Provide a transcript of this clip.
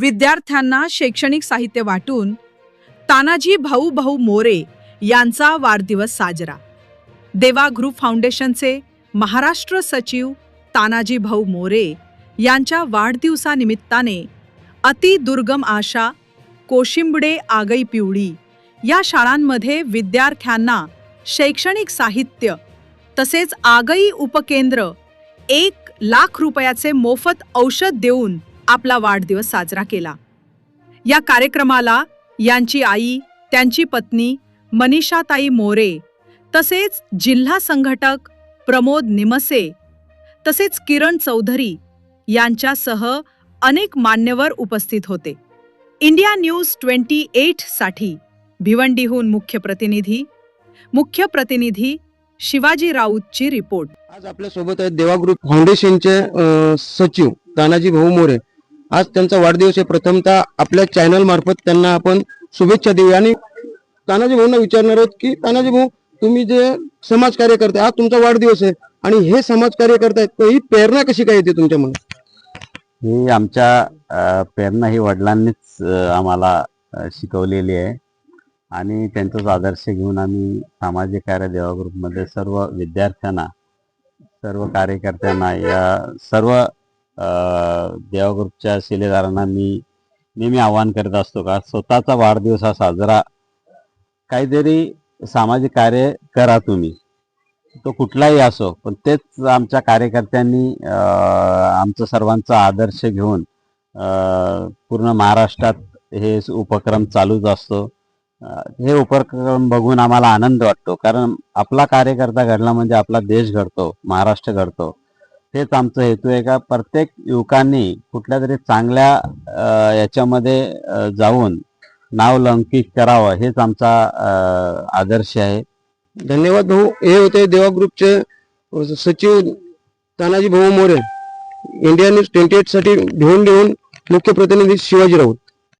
विद्यार्थ्यांना शैक्षणिक साहित्य वाटून तानाजी भाऊ भाऊ मोरे यांचा वाढदिवस साजरा. देवा ग्रुप फाउंडेशनचे महाराष्ट्र सचिव तानाजी भाऊ मोरे यांच्या वाढदिवसानिमित्ताने अति दुर्गम आशा कोशिंबडे आगई पिवळी या शाळांमध्ये विद्यार्थ्यांना शैक्षणिक साहित्य तसेच आगई उपकेंद्र एक लाख रुपयाचे मोफत औषध देऊन आपला वाढदिवस साजरा केला. या कार्यक्रमाला यांची आई त्यांची पत्नी मनीषाताई मोरे तसेच जिल्हा संघटक प्रमोद निमसे तसेच किरण चौधरी यांच्यासह अनेक मान्यवर उपस्थित होते. इंडिया न्यूज ट्वेंटी एटसाठी भिवंडीहून मुख्य प्रतिनिधी मुख्य प्रतिनिधी शिवाजी राऊतची रिपोर्ट. आज आपल्यासोबत आहेत देवा ग्रुप फाउंडेशनचे सचिव तानाजी भाऊ मोरे. आज त्यांचा वाढदिवस आहे. प्रथमतः आपल्या चॅनल मार्फत त्यांना आपण शुभेच्छा देऊया. आणि तानाजी भाऊंना विचारणार आहोत की तानाजी भाऊ तुम्ही जे समाज कार्य करताय आज तुमचा वाढदिवस आहे. आणि हे समाज कार्य करतायत तर ही प्रेरणा कशी काय येते तुमच्या मनात? ही आमच्या प्रेरणा ही वडिलांनीच आम्हाला शिकवलेली आहे. आणि त्यांचाच आदर्श घेऊन आम्ही सामाजिक कार्य देवा ग्रुपमध्ये सर्व विद्यार्थ्यांना सर्व कार्यकर्त्यांना या सर्व देवा ग्रुपच्या शिलेदारांना मी नेहमी आवाहन करत असतो का स्वतःचा वाढदिवस हा साजरा काहीतरी सामाजिक कार्य करा तुम्ही. तो कुठलाही असो पण तेच आमच्या कार्यकर्त्यांनी आमचं सर्वांचा आदर्श घेऊन पूर्ण महाराष्ट्रात हे उपक्रम चालूच असतो. हे उपक्रम बघून आम्हाला आनंद वाटतो कारण आपला कार्यकर्ता घडला म्हणजे आपला देश घडतो महाराष्ट्र घडतो. हेच आमचं हेतू आहे का प्रत्येक युवकांनी कुठल्या तरी चांगल्या याच्यामध्ये जाऊन नाव लंकित करावं हेच आमचा आदर्श आहे. धन्यवाद भाऊ. हे होते देवा ग्रुपचे सचिव Tanaji Bhau More. India news twenty एटसाठी घेऊन देऊन मुख्य प्रतिनिधी शिवाजी राऊत.